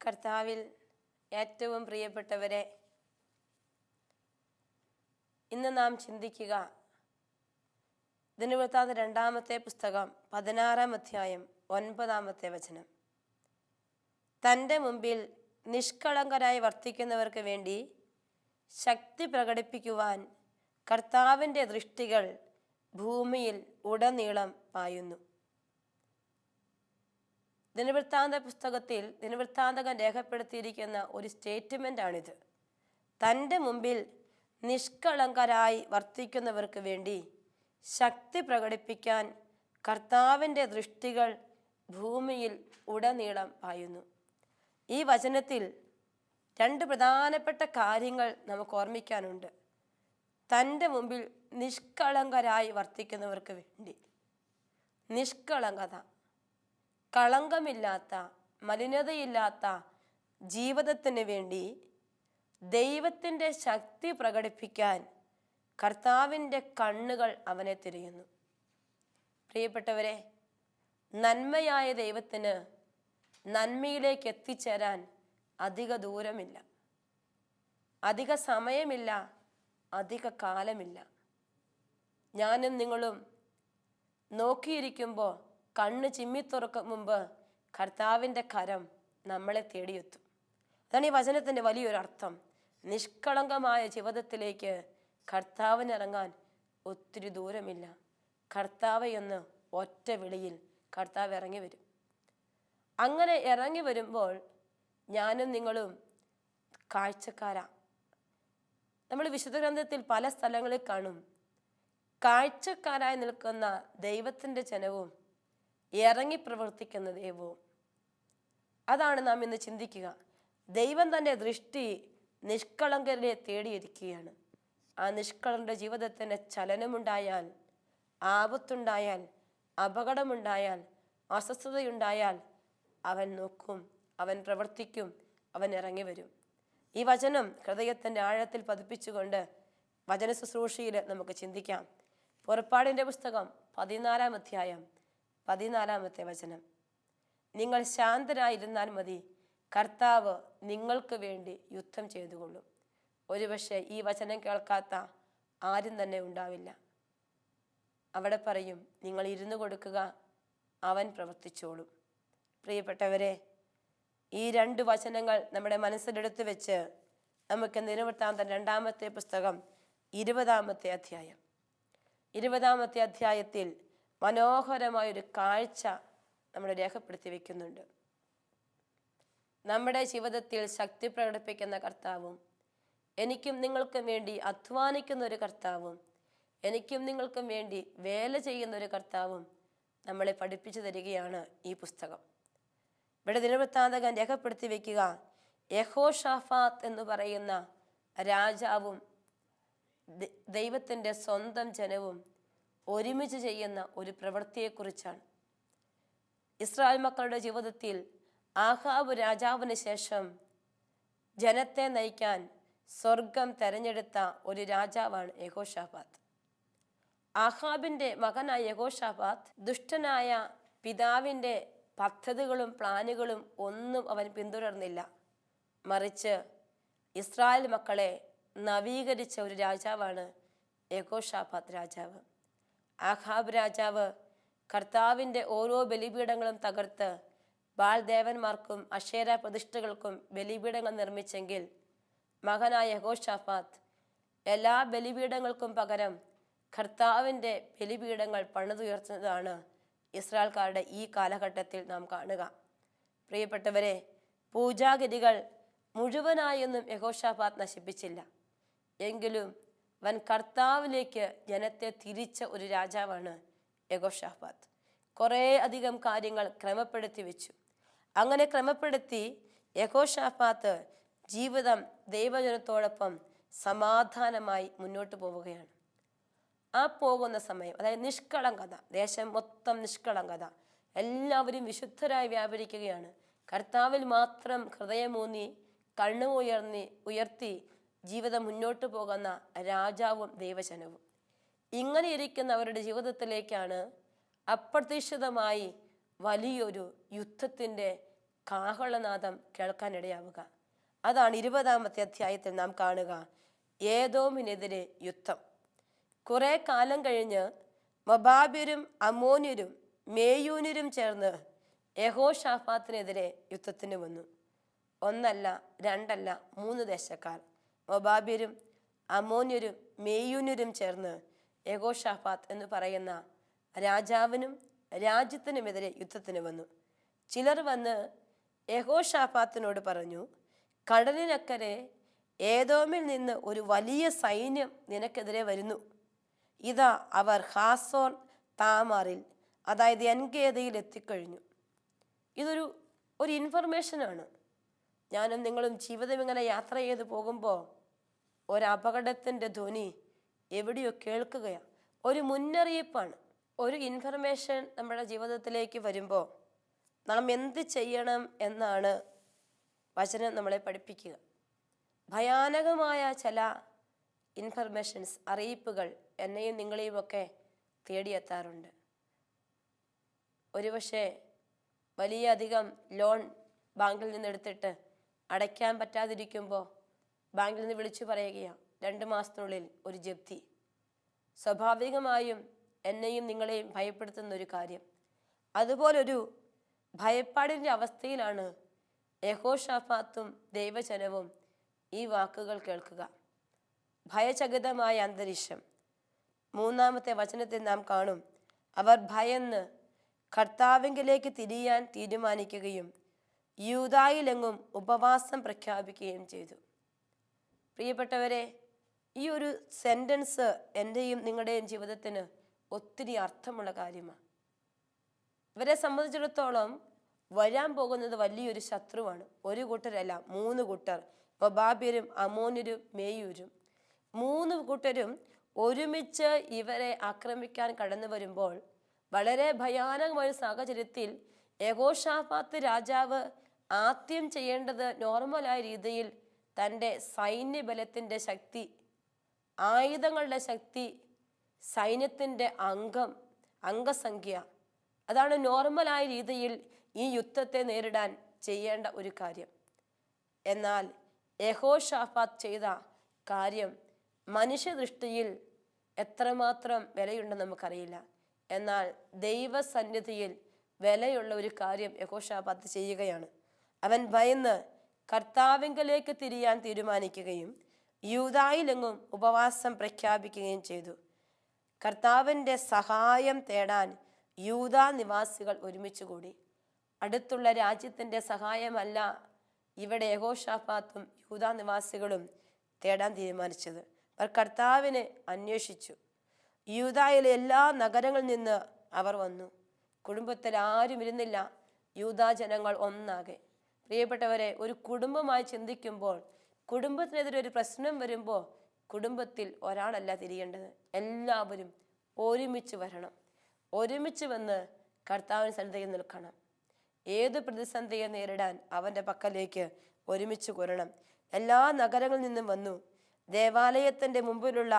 കർത്താവിൽ ഏറ്റവും പ്രിയപ്പെട്ടവരെ ഇന്ന് നാം ചിന്തിക്കുക ദിനവൃത്താന്ത രണ്ടാമത്തെ പുസ്തകം പതിനാറാം അധ്യായം ഒൻപതാമത്തെ വചനം. തന്റെ മുമ്പിൽ നിഷ്കളങ്കരായി വർത്തിക്കുന്നവർക്ക് വേണ്ടി ശക്തി പ്രകടിപ്പിക്കുവാൻ കർത്താവിന്റെ ദൃഷ്ടികൾ ഭൂമിയിൽ ഉടനീളം പായുന്നു. ദിനവൃത്താന്ത പുസ്തകത്തിൽ ദിനവൃത്താന്തകൻ രേഖപ്പെടുത്തിയിരിക്കുന്ന ഒരു സ്റ്റേറ്റ്മെന്റ് ആണിത് തന്റെ മുമ്പിൽ നിഷ്കളങ്കരായി വർത്തിക്കുന്നവർക്ക് വേണ്ടി ശക്തി പ്രകടിപ്പിക്കാൻ കർത്താവിന്റെ ദൃഷ്ടികൾ ഭൂമിയിൽ ഉടനീളം പായുന്നു. ഈ വചനത്തിൽ രണ്ട് പ്രധാനപ്പെട്ട കാര്യങ്ങൾ നമുക്ക് ഓർമ്മിക്കാനുണ്ട്. തന്റെ മുമ്പിൽ നിഷ്കളങ്കരായി വർത്തിക്കുന്നവർക്ക് വേണ്ടി. നിഷ്കളങ്കത. കളങ്കമില്ലാത്ത മലിനതയില്ലാത്ത ജീവിതത്തിന് വേണ്ടി ദൈവത്തിന്റെ ശക്തി പ്രകടിപ്പിക്കാൻ കർത്താവിന്റെ കണ്ണുകൾ അവനെ തിരിയുന്നു. പ്രിയപ്പെട്ടവരെ നന്മയായ ദൈവത്തിന് നന്മയിലേക്ക് എത്തിച്ചേരാൻ അധിക ദൂരമില്ല. അധിക സമയമില്ല അധിക കാലമില്ല. ഞാനും നിങ്ങളും നോക്കിയിരിക്കുമ്പോൾ കണ്ണ് ചിമ്മിത്തുറക്കും മുമ്പ് കർത്താവിന്റെ കരം നമ്മളെ തേടിയെത്തും. അതാണ് ഈ വചനത്തിന്റെ വലിയൊരു അർത്ഥം. നിഷ്കളങ്കമായ ജീവിതത്തിലേക്ക് കർത്താവിനിറങ്ങാൻ ഒത്തിരി ദൂരമില്ല. കർത്താവ് എന്ന് ഒറ്റ വിളിയിൽ കർത്താവ് ഇറങ്ങി വരും. അങ്ങനെ ഇറങ്ങി വരുമ്പോൾ ഞാനും നിങ്ങളും കാഴ്ചക്കാരാ. നമ്മൾ വിശുദ്ധ ഗ്രന്ഥത്തിൽ പല സ്ഥലങ്ങളിൽ കാണും. കാഴ്ചക്കാരായി നിൽക്കുന്ന ദൈവത്തിന്റെ ജനവും ഇറങ്ങി പ്രവർത്തിക്കുന്ന ദൈവവും. അതാണ് നാം ഇന്ന് ചിന്തിക്കുക. ദൈവം തന്റെ ദൃഷ്ടി നിഷ്കളങ്കരെ തേടിയിരിക്കുകയാണ്. ആ നിഷ്കളങ്കരുടെ ജീവിതത്തിന് ചലനമുണ്ടായാൽ ആപത്തുണ്ടായാൽ അപകടമുണ്ടായാൽ അസ്വസ്ഥതയുണ്ടായാൽ അവൻ നോക്കും അവൻ പ്രവർത്തിക്കും അവൻ ഇറങ്ങി വരും. ഈ വചനം ഹൃദയത്തിന്റെ ആഴത്തിൽ പതിപ്പിച്ചുകൊണ്ട് വചന ശുശ്രൂഷയിൽ നമുക്ക് ചിന്തിക്കാം. പുറപ്പാടിന്റെ പുസ്തകം പതിനാലാം അധ്യായം പതിനാലാമത്തെ വചനം. നിങ്ങൾ ശാന്തരായിരുന്നാൽ മതി കർത്താവ് നിങ്ങൾക്ക് വേണ്ടി യുദ്ധം ചെയ്തുകൊള്ളും. ഒരുപക്ഷെ ഈ വചനം കേൾക്കാത്ത ആരും തന്നെ ഉണ്ടാവില്ല. അവിടെ പറയും നിങ്ങൾ ഇരുന്നു കൊടുക്കുക അവൻ പ്രവർത്തിച്ചോളും. പ്രിയപ്പെട്ടവരെ ഈ രണ്ട് വചനങ്ങൾ നമ്മുടെ മനസ്സിലെടുത്ത് വെച്ച് നമുക്ക് നിലനിർത്താൻ രണ്ടാമത്തെ പുസ്തകം ഇരുപതാമത്തെ അധ്യായം. ഇരുപതാമത്തെ അധ്യായത്തിൽ മനോഹരമായൊരു കാഴ്ച നമ്മൾ രേഖപ്പെടുത്തി വെക്കുന്നുണ്ട്. നമ്മുടെ ജീവിതത്തിൽ ശക്തി പ്രകടിപ്പിക്കുന്ന കർത്താവും എനിക്കും നിങ്ങൾക്കും വേണ്ടി അധ്വാനിക്കുന്ന ഒരു കർത്താവും എനിക്കും നിങ്ങൾക്കും വേണ്ടി വേല ചെയ്യുന്ന ഒരു കർത്താവും നമ്മളെ പഠിപ്പിച്ചു തരികയാണ് ഈ പുസ്തകം. ഇവിടെ ദിനവൃത്താന്തകൻ രേഖപ്പെടുത്തി വെക്കുക. യഹോഷാഫാത്ത് എന്ന് പറയുന്ന രാജാവും ദൈവത്തിന്റെ സ്വന്തം ജനവും ഒരുമിച്ച് ചെയ്യുന്ന ഒരു പ്രവൃത്തിയെക്കുറിച്ചാണ്. ഇസ്രായേൽ മക്കളുടെ ജീവിതത്തിൽ ആഹാബ് രാജാവിന് ശേഷം ജനത്തെ നയിക്കാൻ സ്വർഗം തെരഞ്ഞെടുത്ത ഒരു രാജാവാണ് യഹോഷാഫാത്ത് ആഹാബിന്റെ മകനായ യഹോഷാഫാത്ത് ദുഷ്ടനായ പിതാവിന്റെ പദ്ധതികളും പ്ലാനുകളും ഒന്നും അവൻ പിന്തുടർന്നില്ല. മറിച്ച് ഇസ്രായേൽ മക്കളെ നവീകരിച്ച ഒരു രാജാവാണ് യഹോഷാഫാത്ത് രാജാവ്. ആഹാബ് രാജാവ് കർത്താവിന്റെ ഓരോ ബലിപീഠങ്ങളും തകർത്ത് ബാൽദേവന്മാർക്കും അക്ഷേര പ്രതിഷ്ഠകൾക്കും ബലിപീഠങ്ങൾ നിർമ്മിച്ചെങ്കിൽ മകനായ യഹോഷാഫാത്ത് എല്ലാ ബലിപീഠങ്ങൾക്കും പകരം കർത്താവിന്റെ ബലിപീഠങ്ങൾ പണിതുയർത്തുന്നതാണ് ഇസ്രായേൽക്കാരുടെ ഈ കാലഘട്ടത്തിൽ നാം കാണുക. പ്രിയപ്പെട്ടവരെ പൂജാഗിരികൾ മുഴുവനായൊന്നും യഹോഷാഫാത്ത് നശിപ്പിച്ചില്ല. എങ്കിലും വൻ കർത്താവിലേക്ക് ജനത്തെ തിരിച്ച ഒരു രാജാവാണ് യഹോഷാഫാത്ത് കുറേ അധികം കാര്യങ്ങൾ ക്രമപ്പെടുത്തി വെച്ചു. അങ്ങനെ ക്രമപ്പെടുത്തി യഹോഷാഫാത്ത് ജീവിതം ദൈവജനത്തോടൊപ്പം സമാധാനമായി മുന്നോട്ട് പോവുകയാണ്. ആ പോകുന്ന സമയം അതായത് നിഷ്കളങ്കത ദേശം മൊത്തം നിഷ്കളങ്കത എല്ലാവരും വിശുദ്ധരായി വ്യാപരിക്കുകയാണ്. കർത്താവിൽ മാത്രം ഹൃദയമൂന്നി കണ്ണു ഉയർന്നി ഉയർത്തി ജീവിതം മുന്നോട്ട് പോകുന്ന രാജാവും ദൈവജനവും. ഇങ്ങനെ ഇരിക്കുന്നവരുടെ ജീവിതത്തിലേക്കാണ് അപ്രതീക്ഷിതമായി വലിയൊരു യുദ്ധത്തിന്റെ കാഹളനാദം കേൾക്കാനിടയാവുക. അതാണ് ഇരുപതാമത്തെ അധ്യായത്തിൽ നാം കാണുക. ഏതോമിനെതിരെ യുദ്ധം. കുറെ കാലം കഴിഞ്ഞ് മൊബാബിരും അമോന്യരും മേയൂനരും ചേർന്ന് യഹോ ഷാഫാത്തിനെതിരെ യുദ്ധത്തിന് വന്നു. ഒന്നല്ല രണ്ടല്ല മൂന്ന് ദേശക്കാർ. മൊബാബിരും അമോന്യരും മേയൂനരും ചേർന്ന് യഹോ ഷാഫാത്ത് എന്ന് പറയുന്ന രാജാവിനും രാജ്യത്തിനുമെതിരെ യുദ്ധത്തിന് വന്നു. ചിലർ വന്ന് യഹോ ഷാഫാത്തിനോട് പറഞ്ഞു കടലിനക്കരെ ഏതോമിൽ നിന്ന് ഒരു വലിയ സൈന്യം നിനക്കെതിരെ വരുന്നു. ഇതാ അവർ ഹാസോൺ താമാറിൽ അതായത് എൻഗേദയിൽ എത്തിക്കഴിഞ്ഞു. ഇതൊരു ഒരു ഇൻഫർമേഷനാണ് ഞാനും നിങ്ങളും ജീവിതം ഇങ്ങനെ യാത്ര ചെയ്ത് പോകുമ്പോൾ ഒരപകടത്തിന്റെ ധ്വനി എവിടെയോ കേൾക്കുകയാണ് ഒരു മുന്നറിയിപ്പാണ്. ഒരു ഇൻഫർമേഷൻ നമ്മുടെ ജീവിതത്തിലേക്ക് വരുമ്പോൾ നാം എന്ത് ചെയ്യണം എന്നാണ് വചനം നമ്മളെ പഠിപ്പിക്കുക. ഭയാനകമായ ചില ഇൻഫർമേഷൻസ് അറിയിപ്പുകൾ എന്നെയും നിങ്ങളെയും ഒക്കെ തേടിയെത്താറുണ്ട്. ഒരുപക്ഷെ വലിയ അധികം ലോൺ ബാങ്കിൽ നിന്നെടുത്തിട്ട് അടയ്ക്കാൻ പറ്റാതിരിക്കുമ്പോൾ ബാങ്കിൽ നിന്ന് വിളിച്ചു പറയുകയാണ് രണ്ട് മാസത്തിനുള്ളിൽ ഒരു ജപ്തി. സ്വാഭാവികമായും എന്നെയും നിങ്ങളെയും ഭയപ്പെടുത്തുന്ന ഒരു കാര്യം. അതുപോലൊരു ഭയപ്പാടിന്റെ അവസ്ഥയിലാണ് യഹോഷാഫാത്തും ദൈവജനവും ഈ വാക്കുകൾ കേൾക്കുക. ഭയചകിതമായ അന്തരീക്ഷം. മൂന്നാമത്തെ വചനത്തിൽ നാം കാണും. അവർ ഭയന്ന് കർത്താവിങ്കിലേക്ക് തിരിയാൻ തീരുമാനിക്കുകയും യൂതായിലെങ്ങും ഉപവാസം പ്രഖ്യാപിക്കുകയും ചെയ്തു. പ്രിയപ്പെട്ടവരെ ഈ ഒരു സെന്റൻസ് എന്റെയും നിങ്ങളുടെയും ജീവിതത്തിന് ഒത്തിരി അർത്ഥമുള്ള കാര്യമാണ് ഇവരെ സംബന്ധിച്ചിടത്തോളം വരാൻ പോകുന്നത് വലിയൊരു ശത്രുവാണ്. ഒരു കൂട്ടരല്ല മൂന്ന് കൂട്ടർ. മൊബാബ്യരും അമോനരും മേയൂരും. മൂന്ന് കൂട്ടരും ഒരുമിച്ച് ഇവരെ ആക്രമിക്കാൻ കടന്നു വരുമ്പോൾ വളരെ ഭയാനകമായ സാഹചര്യത്തിൽ യഗോഷാഫാത്ത് രാജാവ് ആദ്യം ചെയ്യേണ്ടത് നോർമലായ രീതിയിൽ തന്റെ സൈന്യബലത്തിന്റെ ശക്തി ആയുധങ്ങളുടെ ശക്തി സൈന്യത്തിന്റെ അംഗം അംഗസംഖ്യ. അതാണ് നോർമലായ രീതിയിൽ ഈ യുദ്ധത്തെ നേരിടാൻ ചെയ്യേണ്ട ഒരു കാര്യം. എന്നാൽ യഹോഷാഫാത്ത് ചെയ്ത കാര്യം മനുഷ്യദൃഷ്ടിയിൽ എത്രമാത്രം വിലയുണ്ടെന്ന് നമുക്കറിയില്ല. എന്നാൽ ദൈവസന്നിധിയിൽ വിലയുള്ള ഒരു കാര്യം യഹോഷാപാത്ത് ചെയ്യുകയാണ്. അവൻ ഭയന്ന് കർത്താവിങ്കലേക്ക് തിരിയാൻ തീരുമാനിക്കുകയും യൂതായിലെങ്ങും ഉപവാസം പ്രഖ്യാപിക്കുകയും ചെയ്തു. കർത്താവിന്റെ സഹായം തേടാൻ യൂതാ നിവാസികൾ ഒരുമിച്ച് കൂടി. അടുത്തുള്ള രാജ്യത്തിന്റെ സഹായമല്ല ഇവിടെ യഹോഷാഫാത്തും യൂതാ നിവാസികളും തേടാൻ തീരുമാനിച്ചത്. അവർ കർത്താവിനെ അന്വേഷിച്ചു. യൂതായിലെ എല്ലാ നഗരങ്ങളിൽ നിന്ന് അവർ വന്നു. കുടുംബത്തിൽ ആരും ഇരുന്നില്ല. യൂതാ ജനങ്ങൾ ഒന്നാകെ. പ്രിയപ്പെട്ടവരെ ഒരു കുടുംബമായി ചിന്തിക്കുമ്പോൾ കുടുംബത്തിനെതിരെ ഒരു പ്രശ്നം വരുമ്പോൾ കുടുംബത്തിൽ ഒരാളല്ല തിരിയേണ്ടത്. എല്ലാവരും ഒരുമിച്ച് വരണം. ഒരുമിച്ച് വന്ന് കർത്താവിന് സന്നിധിയിൽ നിൽക്കണം. ഏത് പ്രതിസന്ധിയെ നേരിടാൻ അവന്റെ പക്കലേക്ക് ഒരുമിച്ച് കൂരണം എല്ലാ നഗരങ്ങളിൽ നിന്നും വന്നു ദേവാലയത്തിന്റെ മുമ്പിലുള്ള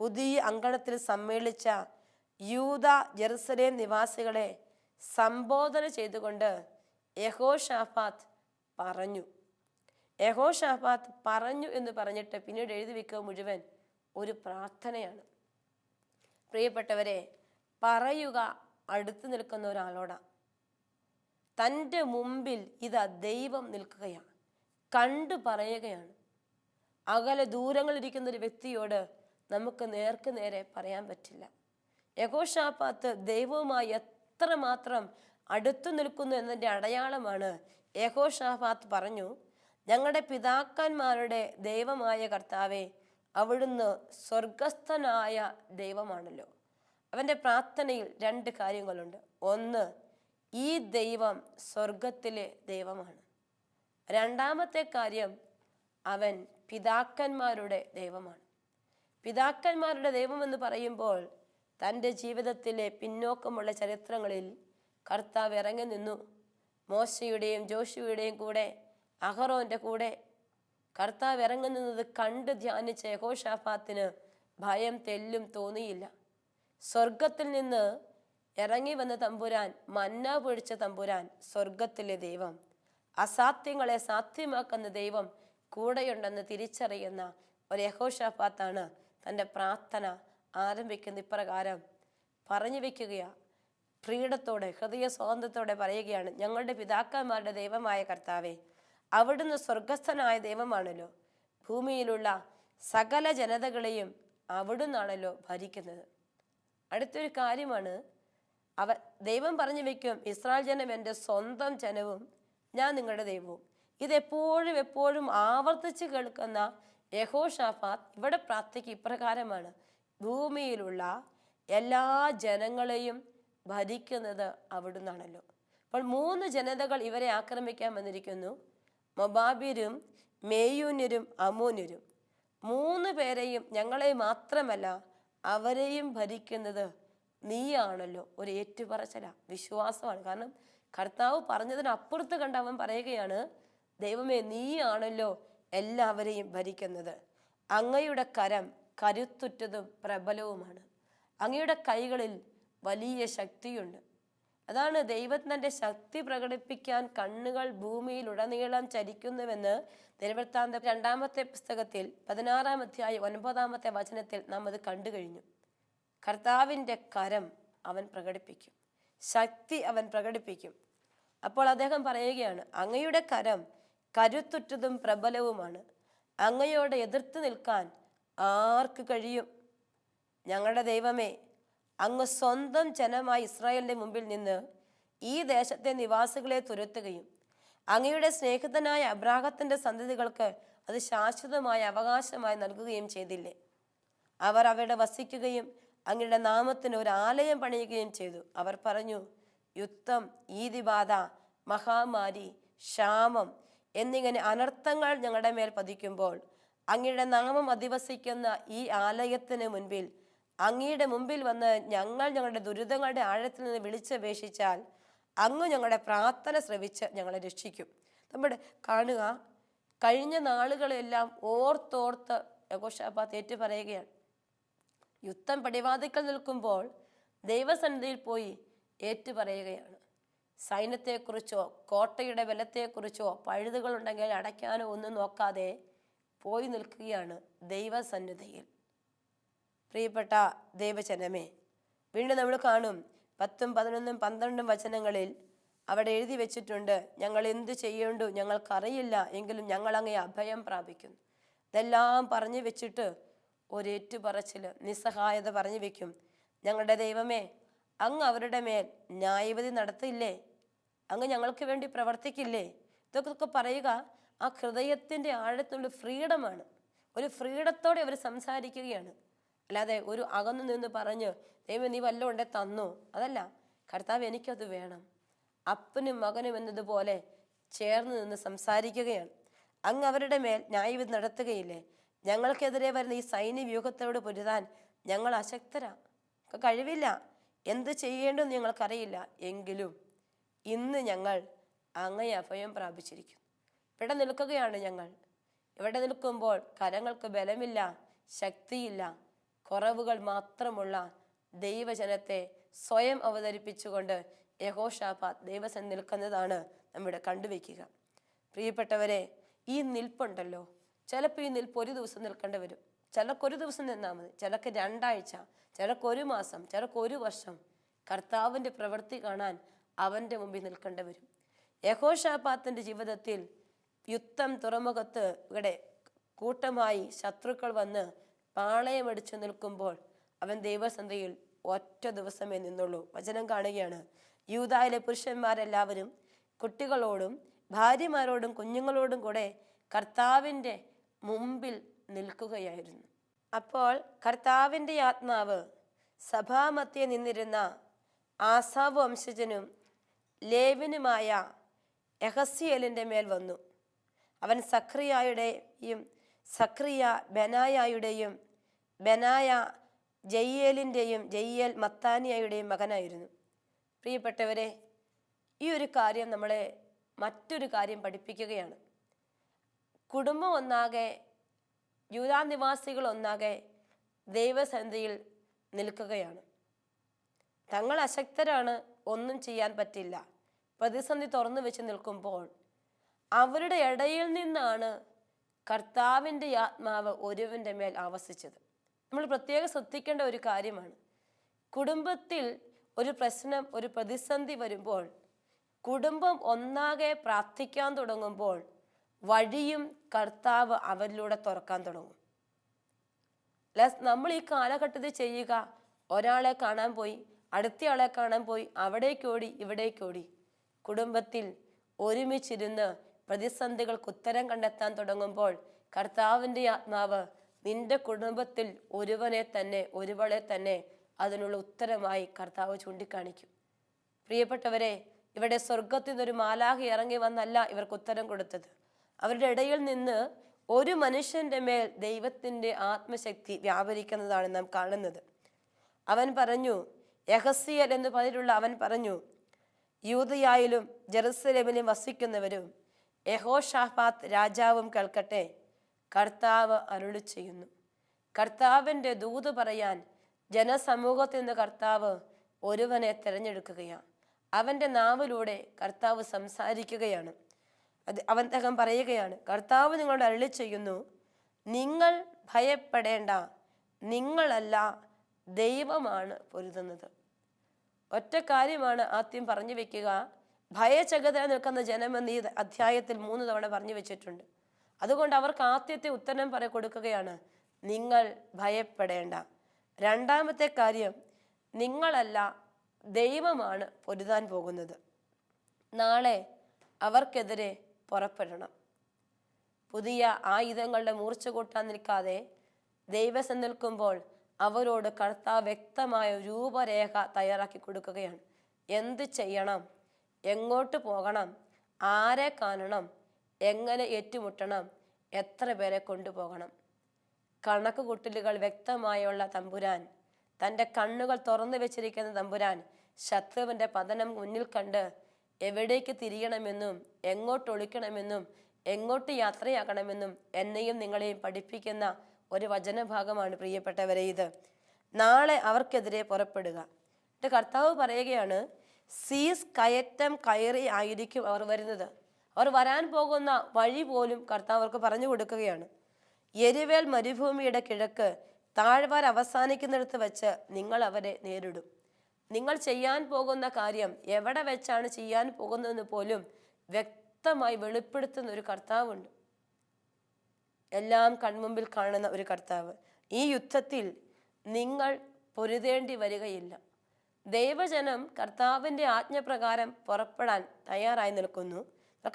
പുതിയ അങ്കണത്തിൽ സമ്മേളിച്ച യൂത ജെറുസലേം നിവാസികളെ സംബോധന ചെയ്തുകൊണ്ട് യഹോഷാഫാത്ത് പറഞ്ഞു. യഹോഷാഫാത്ത് പറഞ്ഞു എന്ന് പറഞ്ഞിട്ട് പിന്നീട് എഴുതി വെക്കുക മുഴുവൻ ഒരു പ്രാർത്ഥനയാണ്. പ്രിയപ്പെട്ടവരെ പറയുക അടുത്ത് നിൽക്കുന്ന ഒരാളോടാണ് തന്റെ മുമ്പിൽ ഇതാ ദൈവം നിൽക്കുകയാണ്. കണ്ടു പറയുകയാണ്. അകലെ ദൂരങ്ങളിരിക്കുന്ന ഒരു വ്യക്തിയോട് നമുക്ക് നേർക്ക് നേരെ പറയാൻ പറ്റില്ല. യഹോഷാപാത്ത് ദൈവവുമായി എത്രമാത്രം അടുത്തു നിൽക്കുന്നു എന്നതിന്റെ അടയാളമാണ് യഹോഷാഫാത്ത് പറഞ്ഞു ഞങ്ങളുടെ പിതാക്കന്മാരുടെ ദൈവമായ കർത്താവെ അവിടുന്ന് സ്വർഗസ്ഥനായ ദൈവമാണല്ലോ. അവന്റെ പ്രാർത്ഥനയിൽ രണ്ട് കാര്യങ്ങളുണ്ട്. ഒന്ന് ഈ ദൈവം സ്വർഗത്തിലെ ദൈവമാണ്. രണ്ടാമത്തെ കാര്യം അവൻ പിതാക്കന്മാരുടെ ദൈവമാണ്. പിതാക്കന്മാരുടെ ദൈവം എന്ന് പറയുമ്പോൾ തന്റെ ജീവിതത്തിലെ പിന്നോക്കമുള്ള ചരിത്രങ്ങളിൽ കർത്താവ് ഇറങ്ങി നിന്നു. മോശയുടെയും ജോഷിയുടെയും കൂടെ അഹറോന്റെ കൂടെ കർത്താവ് ഇറങ്ങി നിന്നത് കണ്ട് ധ്യാനിച്ച യഹോഷാഫാത്തിന് ഭയം തെല്ലും തോന്നിയില്ല. സ്വർഗത്തിൽ നിന്ന് ഇറങ്ങി വന്ന തമ്പുരാൻ മന്ന പൊഴിച്ച തമ്പുരാൻ സ്വർഗത്തിലെ ദൈവം അസാധ്യങ്ങളെ സാധ്യമാക്കുന്ന ദൈവം കൂടെയുണ്ടെന്ന് തിരിച്ചറിയുന്ന ഒരു യഹോഷാഫാത്താണ് തന്റെ പ്രാർത്ഥന ആരംഭിക്കുന്ന ഇപ്രകാരം. പറഞ്ഞു വെക്കുകയാ ഫ്രീഡത്തോടെ ഹൃദയ സ്വാതന്ത്ര്യത്തോടെ പറയുകയാണ് ഞങ്ങളുടെ പിതാക്കന്മാരുടെ ദൈവമായ കർത്താവെ അവിടുന്ന് സ്വർഗസ്ഥനായ ദൈവമാണല്ലോ. ഭൂമിയിലുള്ള സകല ജനതകളെയും അവിടുന്നാണല്ലോ ഭരിക്കുന്നത്. അടുത്തൊരു കാര്യമാണ് അവ ദൈവം പറഞ്ഞു വയ്ക്കും ഇസ്രായേൽ ജനം എന്റെ സ്വന്തം ജനവും ഞാൻ നിങ്ങളുടെ ദൈവവും. ഇതെപ്പോഴും എപ്പോഴും ആവർത്തിച്ച് കേൾക്കുന്ന യഹോഷാഫാത്ത് ഇവിടെ പ്രാർത്ഥിക്ക് ഇപ്രകാരമാണ്. ഭൂമിയിലുള്ള എല്ലാ ജനങ്ങളെയും ഭരിക്കുന്നത് അവിടുന്നാണല്ലോ. അപ്പോൾ മൂന്ന് ജനതകൾ ഇവരെ ആക്രമിക്കാൻ വന്നിരിക്കുന്നു. മൊബാബിരും മേയൂന്യരും അമൂന്യരും മൂന്ന് പേരെയും ഞങ്ങളെ മാത്രമല്ല അവരെയും ഭരിക്കുന്നത് നീയാണല്ലോ. ഒരു ഏറ്റുപറച്ചല. വിശ്വാസമാണ്. കാരണം കർത്താവ് പറഞ്ഞതിനപ്പുറത്ത് കണ്ട് അവൻ പറയുകയാണ് ദൈവമേ നീയാണല്ലോ എല്ലാവരെയും ഭരിക്കുന്നത്. അങ്ങയുടെ കരം കരുത്തുറ്റതും പ്രബലവുമാണ്. അങ്ങയുടെ കൈകളിൽ വലിയ ശക്തിയുണ്ട്. അതാണ് ദൈവത്തിന്റെ ശക്തി പ്രകടിപ്പിക്കാൻ കണ്ണുകൾ ഭൂമിയിൽ ഉടനീളം ചരിക്കുന്നുവെന്ന് തിരുവൃത്താന്ത രണ്ടാമത്തെ പുസ്തകത്തിൽ പതിനാറാം അധ്യായം ഒൻപതാമത്തെ വചനത്തിൽ നാം അത് കണ്ടു കഴിഞ്ഞു. കർത്താവിന്റെ കരം അവൻ പ്രകടിപ്പിക്കും. ശക്തി അവൻ പ്രകടിപ്പിക്കും. അപ്പോൾ അദ്ദേഹം പറയുകയാണ് അങ്ങയുടെ കരം കരുത്തുറ്റതും പ്രബലവുമാണ്. അങ്ങയോട് എതിർത്ത് നിൽക്കാൻ ആർക്ക് കഴിയും? ഞങ്ങളുടെ ദൈവമേ അങ്ങ് സ്വന്തം ജനമായി ഇസ്രായേലിന്റെ മുമ്പിൽ നിന്ന് ഈ ദേശത്തെ നിവാസികളെ തുരത്തുകയും അങ്ങയുടെ സ്നേഹിതനായ അബ്രാഹത്തിന്റെ സന്തതികൾക്ക് അത് ശാശ്വതമായ അവകാശമായി നൽകുകയും ചെയ്തില്ലേ? അവർ അവിടെ വസിക്കുകയും അങ്ങയുടെ നാമത്തിന് ഒരു ആലയം പണിയുകയും ചെയ്തു. അവർ പറഞ്ഞു യുദ്ധം ഈതിബാധ മഹാമാരി ക്ഷാമം എന്നിങ്ങനെ അനർത്ഥങ്ങൾ ഞങ്ങളുടെ മേൽ പതിക്കുമ്പോൾ അങ്ങയുടെ നാമം അധിവസിക്കുന്ന ഈ ആലയത്തിന് മുൻപിൽ അങ്ങയുടെ മുമ്പിൽ വന്ന് ഞങ്ങൾ ഞങ്ങളുടെ ദുരിതങ്ങളുടെ ആഴത്തിൽ നിന്ന് വിളിച്ചപേക്ഷിച്ചാൽ അങ്ങ് ഞങ്ങളുടെ പ്രാർത്ഥന ശ്രവിച്ച് ഞങ്ങളെ രക്ഷിക്കും. നമ്മുടെ കാണുക കഴിഞ്ഞ നാളുകളെല്ലാം ഓർത്തോർത്ത് യഗോഷാബാത്ത് ഏറ്റു പറയുകയാണ് യുദ്ധം പടിവാതിക്കൽ നിൽക്കുമ്പോൾ ദൈവസന്നിധിയിൽ പോയി ഏറ്റുപറയുകയാണ്. സൈന്യത്തെക്കുറിച്ചോ കോട്ടയുടെ ബലത്തെക്കുറിച്ചോ പഴുതുകളുണ്ടെങ്കിൽ അടയ്ക്കാനോ ഒന്നും നോക്കാതെ പോയി നിൽക്കുകയാണ് ദൈവസന്നിധിയിൽ. പ്രിയപ്പെട്ട ദൈവജനമേ വീണ്ടും നമ്മൾ കാണും പത്തും പതിനൊന്നും പന്ത്രണ്ടും വചനങ്ങളിൽ അവിടെ എഴുതി വെച്ചിട്ടുണ്ട് ഞങ്ങൾ എന്ത് ചെയ്യേണ്ടു ഞങ്ങൾക്കറിയില്ല എങ്കിലും ഞങ്ങൾ അങ്ങേ അഭയം പ്രാപിക്കുന്നു. ഇതെല്ലാം പറഞ്ഞു വെച്ചിട്ട് ഒരേറ്റുപറച്ചിൽ നിസ്സഹായത പറഞ്ഞു വെക്കും. ഞങ്ങളുടെ ദൈവമേ അങ്ങ് അവരുടെ മേൽ ന്യായവിധി നടത്തില്ലേ അങ്ങ് ഞങ്ങൾക്ക് വേണ്ടി പ്രവർത്തിക്കില്ലേ? ഇതൊക്കെ പറയുക ആ ഹൃദയത്തിന്റെ ആഴത്തുള്ള ഫ്രീഡമാണ്. ഒരു ഫ്രീഡത്തോടെ അവർ സംസാരിക്കുകയാണ്. അല്ലാതെ ഒരു അകന്നു നിന്ന് പറഞ്ഞ് ദൈവം നീ വല്ലതും ഉണ്ടെ തന്നോ? അതല്ല. കർത്താവ് എനിക്കത് വേണം. അപ്പനും മകനും എന്നതുപോലെ ചേർന്ന് നിന്ന് സംസാരിക്കുകയാണ്. അങ്ങ് അവരുടെ മേൽ ന്യായവിധി നടത്തുകയില്ലേ? ഞങ്ങൾക്കെതിരെ വരുന്ന ഈ സൈന്യ വ്യൂഹത്തോട് പൊരുതാൻ ഞങ്ങൾ അശക്തരാ. കഴിവില്ല. എന്ത് ചെയ്യേണ്ടെന്ന് ഞങ്ങൾക്കറിയില്ല. എങ്കിലും ഇന്ന് ഞങ്ങൾ അങ്ങയെ അഭയം പ്രാപിച്ചിരിക്കുന്നു. ഇവിടെ നിൽക്കുകയാണ് ഞങ്ങൾ. ഇവിടെ നിൽക്കുമ്പോൾ കരങ്ങൾക്ക് ബലമില്ല ശക്തിയില്ല കുറവുകൾ മാത്രമുള്ള ദൈവജനത്തെ സ്വയം അവതരിപ്പിച്ചുകൊണ്ട് യഹോഷാഫാത്ത് ദൈവസൻ നിൽക്കുന്നതാണ് നമ്മുടെ കണ്ടുവയ്ക്കുക. പ്രിയപ്പെട്ടവരെ ഈ നിൽപ്പുണ്ടല്ലോ. ചിലപ്പോൾ ഈ നിൽപ്പ് ഒരു ദിവസം നിൽക്കേണ്ടി വരും. ചിലർക്ക് ഒരു ദിവസം നിന്നാൽ മതി. ചിലക്ക് രണ്ടാഴ്ച ചിലക്ക് ഒരു മാസം ചിലക്കൊരു വർഷം. കർത്താവിന്റെ പ്രവൃത്തി കാണാൻ അവന്റെ മുമ്പിൽ നിൽക്കേണ്ടി വരും യഹോഷാപാത്തിന്റെ ജീവിതത്തിൽ യുദ്ധം തുറമുഖത്ത് ഇവിടെ കൂട്ടമായി ശത്രുക്കൾ വന്ന് പാളയമടിച്ചു നിൽക്കുമ്പോൾ അവൻ ദൈവസന്ധയിൽ ഒറ്റ ദിവസമേ നിന്നുള്ളൂ. വചനം കാണുകയാണ്. യൂതായിലെ പുരുഷന്മാരെല്ലാവരും കുട്ടികളോടും ഭാര്യമാരോടും കുഞ്ഞുങ്ങളോടും കൂടെ കർത്താവിന്റെ മുമ്പിൽ നിൽക്കുകയായിരുന്നു. അപ്പോൾ കർത്താവിന്റെ ആത്മാവ് സഭാമധ്യേ നിന്നിരുന്ന ആസാവ് വംശജനും ലേവിനുമായ എഹസിയലിന്റെ മേൽ വന്നു. അവൻ സക്രിയായുടെയും സക്രിയ ബനായായുടെയും ബനായ ജയ്യേലിന്റെയും ജയ്യേൽ മത്താനിയായുടെയും മകനായിരുന്നു. പ്രിയപ്പെട്ടവരെ ഈ ഒരു കാര്യം നമ്മളെ മറ്റൊരു കാര്യം പഠിപ്പിക്കുകയാണ്. കുടുംബം ഒന്നാകെ യൂതാനിവാസികൾ ഒന്നാകെ ദൈവസന്ധിയിൽ നിൽക്കുകയാണ്. തങ്ങൾ അശക്തരാണ് ഒന്നും ചെയ്യാൻ പറ്റില്ല. പ്രതിസന്ധി തുറന്നു വെച്ച് നിൽക്കുമ്പോൾ അവരുടെ ഇടയിൽ നിന്നാണ് കർത്താവിന്റെ ആത്മാവ് ഒരുവന്റെ മേൽ ആവസിച്ചത്. നമ്മൾ പ്രത്യേകം ശ്രദ്ധിക്കേണ്ട ഒരു കാര്യമാണ്. കുടുംബത്തിൽ ഒരു പ്രശ്നം ഒരു പ്രതിസന്ധി വരുമ്പോൾ കുടുംബം ഒന്നാകെ പ്രാർത്ഥിക്കാൻ തുടങ്ങുമ്പോൾ വഴിയും കർത്താവ് അവരിലൂടെ തുറക്കാൻ തുടങ്ങും. ലെസ് നമ്മൾ ഈ കാലഘട്ടത്തിൽ ചെയ്യുക ഒരാളെ കാണാൻ പോയി അടുത്തയാളെ കാണാൻ പോയി അവിടേക്കോടി ഇവിടേക്കോടി കുടുംബത്തിൽ ഒരുമിച്ചിരുന്ന് പ്രതിസന്ധികൾക്ക് ഉത്തരം കണ്ടെത്താൻ തുടങ്ങുമ്പോൾ കർത്താവിന്റെ ആത്മാവ് നിന്റെ കുടുംബത്തിൽ ഒരുവനെ തന്നെ ഒരുവളെ തന്നെ അതിനുള്ള ഉത്തരമായി കർത്താവ് ചൂണ്ടിക്കാണിക്കും. പ്രിയപ്പെട്ടവരെ ഇവിടെ സ്വർഗത്തിൽ നിന്നൊരു മാലാഹ ഇറങ്ങി വന്നല്ല ഇവർക്ക് ഉത്തരം കൊടുത്തത്. അവരുടെ ഇടയിൽ നിന്ന് ഒരു മനുഷ്യന്റെ മേൽ ദൈവത്തിന്റെ ആത്മശക്തി വ്യാപരിക്കുന്നതാണ് നാം കാണുന്നത്. അവൻ പറഞ്ഞു യഹസിയൽ എന്ന് പേരുള്ള അവൻ പറഞ്ഞു യൂതയായാലും ജെറുസലേമിലും വസിക്കുന്നവരും യഹോഷാഫാത്ത് രാജാവും കേൾക്കട്ടെ കർത്താവ് അരുളി ചെയ്യുന്നു. കർത്താവിന്റെ ദൂത് പറയാൻ ജനസമൂഹത്തിൽ നിന്ന് കർത്താവ് ഒരുവനെ തിരഞ്ഞെടുക്കുകയാണ് അവന്റെ നാവിലൂടെ കർത്താവ് സംസാരിക്കുകയാണ്. അത് അവൻ തകം പറയുകയാണ് കർത്താവ് നിങ്ങളോട് അരുളി ചെയ്യുന്നു നിങ്ങൾ ഭയപ്പെടേണ്ട നിങ്ങളല്ല ദൈവമാണ് പൊരുതുന്നത്. ഒറ്റ കാര്യമാണ് ആദ്യം പറഞ്ഞു വെക്കുക. ഭയചകത നിൽക്കുന്ന ജനമെന്ന് ഈ അധ്യായത്തിൽ മൂന്ന് തവണ പറഞ്ഞു വെച്ചിട്ടുണ്ട്. അതുകൊണ്ട് അവർക്ക് ആദ്യത്തെ ഉത്തരം പറ കൊടുക്കുകയാണ് നിങ്ങൾ ഭയപ്പെടേണ്ട. രണ്ടാമത്തെ കാര്യം നിങ്ങളല്ല ദൈവമാണ് പൊരുതാൻ പോകുന്നത്. നാളെ അവർക്കെതിരെ പുറപ്പെടണം. പുതിയ ആയുധങ്ങളുടെ മൂർച്ച കൂട്ടാൻ നിൽക്കാതെ ദൈവസം നിൽക്കുമ്പോൾ അവരോട് കർത്താവ് വ്യക്തമായ രൂപരേഖ തയ്യാറാക്കി കൊടുക്കുകയാണ്. എന്ത് ചെയ്യണം? എങ്ങോട്ട് പോകണം? ആരെ കാണണം? എങ്ങനെ ഏറ്റുമുട്ടണം? എത്ര പേരെ കൊണ്ടുപോകണം? കണക്ക് കൂട്ടലുകൾ വ്യക്തമായുള്ള തമ്പുരാൻ തന്റെ കണ്ണുകൾ തുറന്നു വെച്ചിരിക്കുന്ന തമ്പുരാൻ ശത്രുവിന്റെ പതനം മുന്നിൽ കണ്ട് എവിടേക്ക് തിരിയണമെന്നും എങ്ങോട്ട് ഒളിക്കണമെന്നും എങ്ങോട്ട് യാത്രയാകണമെന്നും എന്നെയും നിങ്ങളെയും പഠിപ്പിക്കുന്ന ഒരു വചനഭാഗമാണ് പ്രിയപ്പെട്ടവരെ ഇത്. നാളെ അവർക്കെതിരെ പുറപ്പെടുക. എന്റെ കർത്താവ് പറയുകയാണ് സീസ് കയറ്റം കയറി ആയിരിക്കും അവർ വരുന്നത്. അവർ വരാൻ പോകുന്ന വഴി പോലും കർത്താവ് അവർക്ക് പറഞ്ഞു കൊടുക്കുകയാണ്. എരിവേൽ മരുഭൂമിയുടെ കിഴക്ക് താഴ്വാർ അവസാനിക്കുന്നിടത്ത് വെച്ച് നിങ്ങൾ അവരെ നേരിടും. നിങ്ങൾ ചെയ്യാൻ പോകുന്ന കാര്യം എവിടെ വെച്ചാണ് ചെയ്യാൻ പോകുന്നതെന്ന് പോലും വ്യക്തമായി വെളിപ്പെടുത്തുന്ന ഒരു കർത്താവുണ്ട്. എല്ലാം കൺമുമ്പിൽ കാണുന്ന ഒരു കർത്താവ്. ഈ യുദ്ധത്തിൽ നിങ്ങൾ പൊരുതേണ്ടി വരികയില്ല. ദൈവജനം കർത്താവിന്റെ ആജ്ഞപ്രകാരം പുറപ്പെടാൻ തയ്യാറായി നിൽക്കുന്നു.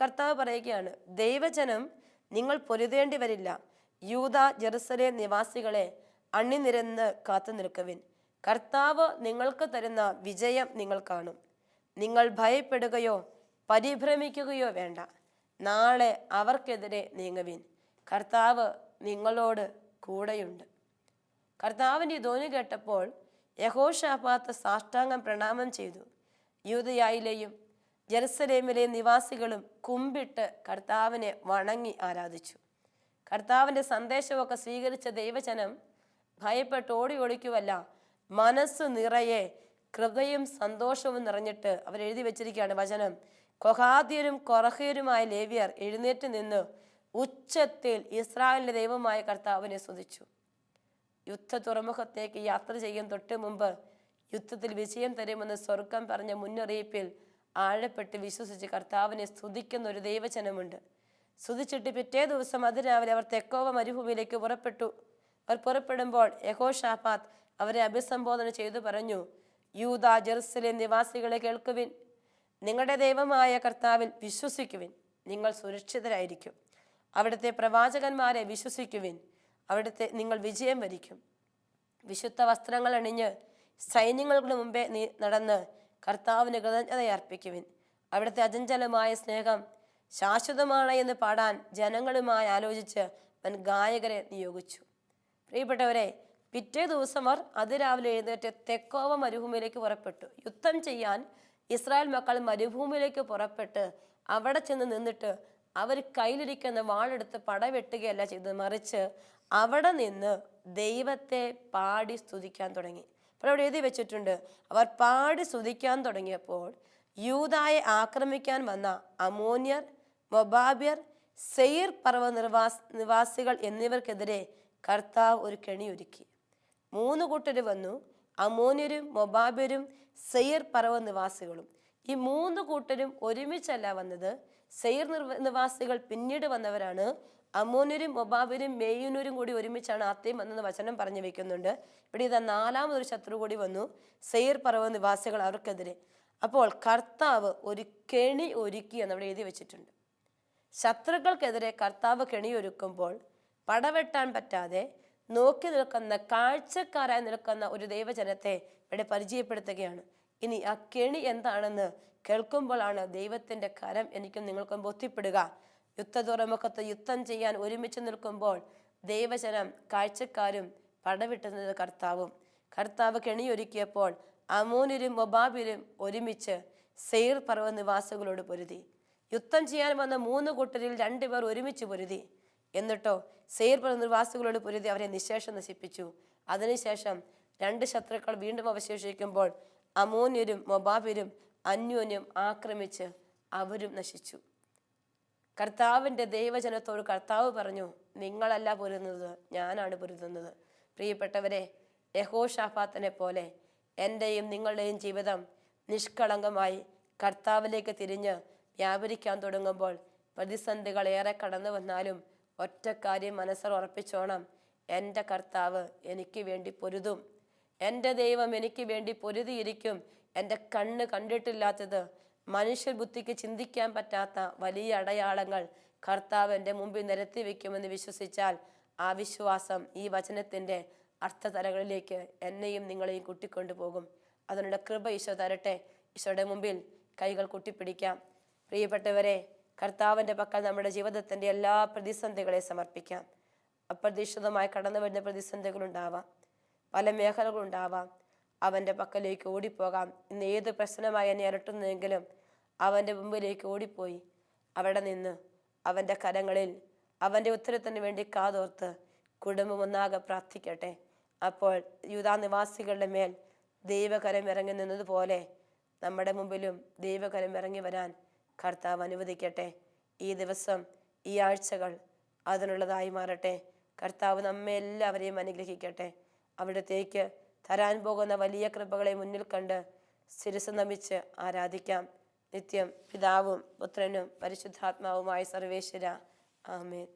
കർത്താവ് പറയുകയാണ് ദൈവജനം നിങ്ങൾ പൊരുതേണ്ടി വരില്ല. യൂത ജെറുസലേം നിവാസികളെ അണിനിരന്ന് കാത്തു നിൽക്കുവിൻ. കർത്താവ് നിങ്ങൾക്ക് തരുന്ന വിജയം നിങ്ങൾ കാണും. നിങ്ങൾ ഭയപ്പെടുകയോ പരിഭ്രമിക്കുകയോ വേണ്ട. നാളെ അവർക്കെതിരെ നീങ്ങുവിൻ. കർത്താവ് നിങ്ങളോട് കൂടെയുണ്ട്. കർത്താവിന്റെ ധോനി കേട്ടപ്പോൾ യഹോഷാപാത്ത് സാഷ്ടാംഗം പ്രണാമം ചെയ്തു. യൂതയായിലെയും ജെറുസലേമിലെ നിവാസികളും കുമ്പിട്ട് കർത്താവിനെ വണങ്ങി ആരാധിച്ചു. കർത്താവിന്റെ സന്ദേശമൊക്കെ സ്വീകരിച്ച ദൈവജനം ഭയപ്പെട്ട് ഓടി ഒളിക്കുവല്ല മനസ്സ് നിറയെ കൃപയും സന്തോഷവും നിറഞ്ഞിട്ട് അവരെഴുതി വെച്ചിരിക്കുകയാണ് വചനം. കൊഹാദ്യരും കൊറഹ്യരുമായ ലേവ്യർ എഴുന്നേറ്റ് നിന്ന് ഉച്ചത്തിൽ ഇസ്രായേലിന്റെ ദൈവമായ കർത്താവിനെ സ്തുതിച്ചു. യുദ്ധ തുറമുഖത്തേക്ക് യാത്ര ചെയ്യും തൊട്ട് മുമ്പ് യുദ്ധത്തിൽ വിജയം തരുമെന്ന് സ്വർഗം പറഞ്ഞ മുന്നറിയിപ്പിൽ ആഴപ്പെട്ട് വിശ്വസിച്ച് കർത്താവിനെ സ്തുതിക്കുന്ന ഒരു ദൈവജനമുണ്ട്. സ്തുതിച്ചിട്ട് പിറ്റേ ദിവസം അതിരാവിലെ അവർ തെക്കോവ മരുഭൂമിയിലേക്ക് പുറപ്പെട്ടു. അവർ പുറപ്പെടുമ്പോൾ യഹോ ഷാഫാത്ത് അവരെ അഭിസംബോധന ചെയ്തു പറഞ്ഞു യൂത ജെറുസലേം നിവാസികളെ കേൾക്കുവിൻ. നിങ്ങളുടെ ദൈവമായ കർത്താവിൽ വിശ്വസിക്കുവിൻ. നിങ്ങൾ സുരക്ഷിതരായിരിക്കും. അവിടുത്തെ പ്രവാചകന്മാരെ വിശ്വസിക്കുവിൻ. അവിടുത്തെ നിങ്ങൾ വിജയം വരിക്കും. വിശുദ്ധ വസ്ത്രങ്ങൾ അണിഞ്ഞ് സൈന്യങ്ങളുടെ മുമ്പേ നീ നടന്ന് കർത്താവിന് കൃതജ്ഞത അർപ്പിക്കുവിൻ. അവിടുത്തെ അജഞ്ചലമായ സ്നേഹം ശാശ്വതമാണ് എന്ന് പാടാൻ ജനങ്ങളുമായി ആലോചിച്ച് അവൻ ഗായകരെ നിയോഗിച്ചു. പ്രിയപ്പെട്ടവരെ പിറ്റേ ദിവസം അവർ അതിരാവിലെ എഴുന്നേറ്റ് തെക്കോവ മരുഭൂമിയിലേക്ക് പുറപ്പെട്ടു. യുദ്ധം ചെയ്യാൻ ഇസ്രായേൽ മക്കൾ മരുഭൂമിയിലേക്ക് പുറപ്പെട്ട് അവിടെ ചെന്ന് നിന്നിട്ട് അവർ കയ്യിലിരിക്കുന്ന വാളെടുത്ത് പടവെട്ടുകയല്ല ചെയ്തത്. മറിച്ച് അവിടെ നിന്ന് ദൈവത്തെ പാടി സ്തുതിക്കാൻ തുടങ്ങി. അപ്പോൾ അവിടെ എഴുതി വെച്ചിട്ടുണ്ട് അവർ പാടി സ്തുതിക്കാൻ തുടങ്ങിയപ്പോൾ യൂതായെ ആക്രമിക്കാൻ വന്ന അമോന്യർ മൊബാബിയർ സെയിർ പർവ നിർവാസ് നിവാസികൾ എന്നിവർക്കെതിരെ കർത്താവ് ഒരു കെണി ഒരുക്കി. മൂന്ന് കൂട്ടർ വന്നു അമോന്യരും മൊബാബിയരും സെയിർ പർവ നിവാസികളും. ഈ മൂന്ന് കൂട്ടരും ഒരുമിച്ചല്ല വന്നത് സെയിർ നിർവാസികൾ പിന്നീട് വന്നവരാണ്. അമോനരും മൊബാബിനും മേയുനൂരും കൂടി ഒരുമിച്ചാണ് ആത്യം വന്നെന്ന് വചനം പറഞ്ഞു വെക്കുന്നുണ്ട്. ഇവിടെ ഇതാ നാലാമതൊരു ശത്രു കൂടി വന്നു. സെയിർ പർവ നിവാസികൾ അവർക്കെതിരെ. അപ്പോൾ കർത്താവ് ഒരു കെണി ഒരുക്കി എന്നവിടെ എഴുതി വെച്ചിട്ടുണ്ട്. ശത്രുക്കൾക്കെതിരെ കർത്താവ് കെണി ഒരുക്കുമ്പോൾ പടവെട്ടാൻ പറ്റാതെ നോക്കി നിൽക്കുന്ന കാഴ്ചക്കാരായി നിൽക്കുന്ന ഒരു ദൈവജനത്തെ ഇവിടെ പരിചയപ്പെടുത്തുകയാണ്. ഇനി ആ കെണി എന്താണെന്ന് കേൾക്കുമ്പോഴാണ് ദൈവത്തിന്റെ കരം എനിക്കും നിങ്ങൾക്കും ബോധ്യപ്പെടുക. യുദ്ധ തുറമുഖത്ത് യുദ്ധം ചെയ്യാൻ ഒരുമിച്ച് നിൽക്കുമ്പോൾ ദൈവജനം കാഴ്ചക്കാരും പടവിട്ടുന്നത് കർത്താവും. കർത്താവ് കെണിയൊരുക്കിയപ്പോൾ അമൂനിരും മൊബാബിലും ഒരുമിച്ച് സെയിർ പർവ നിവാസികളോട് പൊരുതി. യുദ്ധം ചെയ്യാൻ വന്ന മൂന്ന് കൂട്ടരിൽ രണ്ടുപേർ ഒരുമിച്ച് പൊരുതി. എന്നിട്ടോ സെയിർ പർവ നിവാസികളോട് പൊരുതി അവരെ നിശേഷം നശിപ്പിച്ചു. അതിനുശേഷം രണ്ട് ശത്രുക്കൾ വീണ്ടും അവശേഷിക്കുമ്പോൾ അമൂന്യരും മൊബാബിരും അന്യോന്യം ആക്രമിച്ച് അവരും നശിച്ചു. കർത്താവിന്റെ ദൈവജനത്തോട് കർത്താവ് പറഞ്ഞു നിങ്ങളല്ല പൊരുതുന്നത് ഞാനാണ് പൊരുതുന്നത്. പ്രിയപ്പെട്ടവരെ യഹോഷാഫാത്തിനെ പോലെ എന്റെയും നിങ്ങളുടെയും ജീവിതം നിഷ്കളങ്കമായി കർത്താവിലേക്ക് തിരിഞ്ഞ് വ്യാപരിക്കാൻ തുടങ്ങുമ്പോൾ പ്രതിസന്ധികൾ ഏറെ കടന്നു വന്നാലും ഒറ്റ കാര്യം മനസ്സിൽ ഉറപ്പിച്ചോണം എന്റെ കർത്താവ് എനിക്ക് വേണ്ടി പൊരുതും. എന്റെ ദൈവം എനിക്ക് വേണ്ടി പൊരുതിയിരിക്കും എന്റെ കണ്ണ് കണ്ടിട്ടില്ലാത്തത് മനുഷ്യ ബുദ്ധിക്ക് ചിന്തിക്കാൻ പറ്റാത്ത വലിയ അടയാളങ്ങൾ കർത്താവ് എന്റെ മുമ്പിൽ നിരത്തി വയ്ക്കുമെന്ന് വിശ്വസിച്ചാൽ ആ വിശ്വാസം ഈ വചനത്തിന്റെ അർത്ഥതലകളിലേക്ക് എന്നെയും നിങ്ങളെയും കൂട്ടിക്കൊണ്ടു പോകും അതിനുള്ള കൃപ ഈശോ തരട്ടെ. ഈശോയുടെ മുമ്പിൽ കൈകൾ കൂട്ടിപ്പിടിക്കാം. പ്രിയപ്പെട്ടവരെ കർത്താവിന്റെ പക്കൽ നമ്മുടെ ജീവിതത്തിന്റെ എല്ലാ പ്രതിസന്ധികളെ സമർപ്പിക്കാം. അപ്രതീക്ഷിതമായി കടന്നു വരുന്ന പ്രതിസന്ധികളുണ്ടാവാം. പല മേഖലകളുണ്ടാവാം. അവന്റെ പക്കലേക്ക് ഓടിപ്പോകാം. ഇന്ന് ഏത് പ്രശ്നമായി എന്നെ അലട്ടുന്നെങ്കിലും അവന്റെ മുമ്പിലേക്ക് ഓടിപ്പോയി. അവിടെ നിന്ന് അവന്റെ കരങ്ങളിൽ അവന്റെ ഉത്തരത്തിന് വേണ്ടി കാതോർത്ത് കുടുംബം ഒന്നാകെ പ്രാർത്ഥിക്കട്ടെ. അപ്പോൾ യൂതാ നിവാസികളുടെ മേൽ ദൈവകരം ഇറങ്ങി നിന്നതുപോലെ നമ്മുടെ മുമ്പിലും ദൈവകരം ഇറങ്ങി വരാൻ കർത്താവ് അനുവദിക്കട്ടെ. ഈ ദിവസം ഈ ആഴ്ചകൾ അതിനുള്ളതായി മാറട്ടെ. കർത്താവ് നമ്മെ എല്ലാവരെയും അനുഗ്രഹിക്കട്ടെ. അവിടത്തേക്ക് തരാൻ പോകുന്ന വലിയ കൃപകളെ മുന്നിൽ കണ്ട് ശിരസ് നമിച്ച് ആരാധിക്കാം. നിത്യം പിതാവും പുത്രനും പരിശുദ്ധാത്മാവുമായ സർവേശ്വര. ആമേൻ.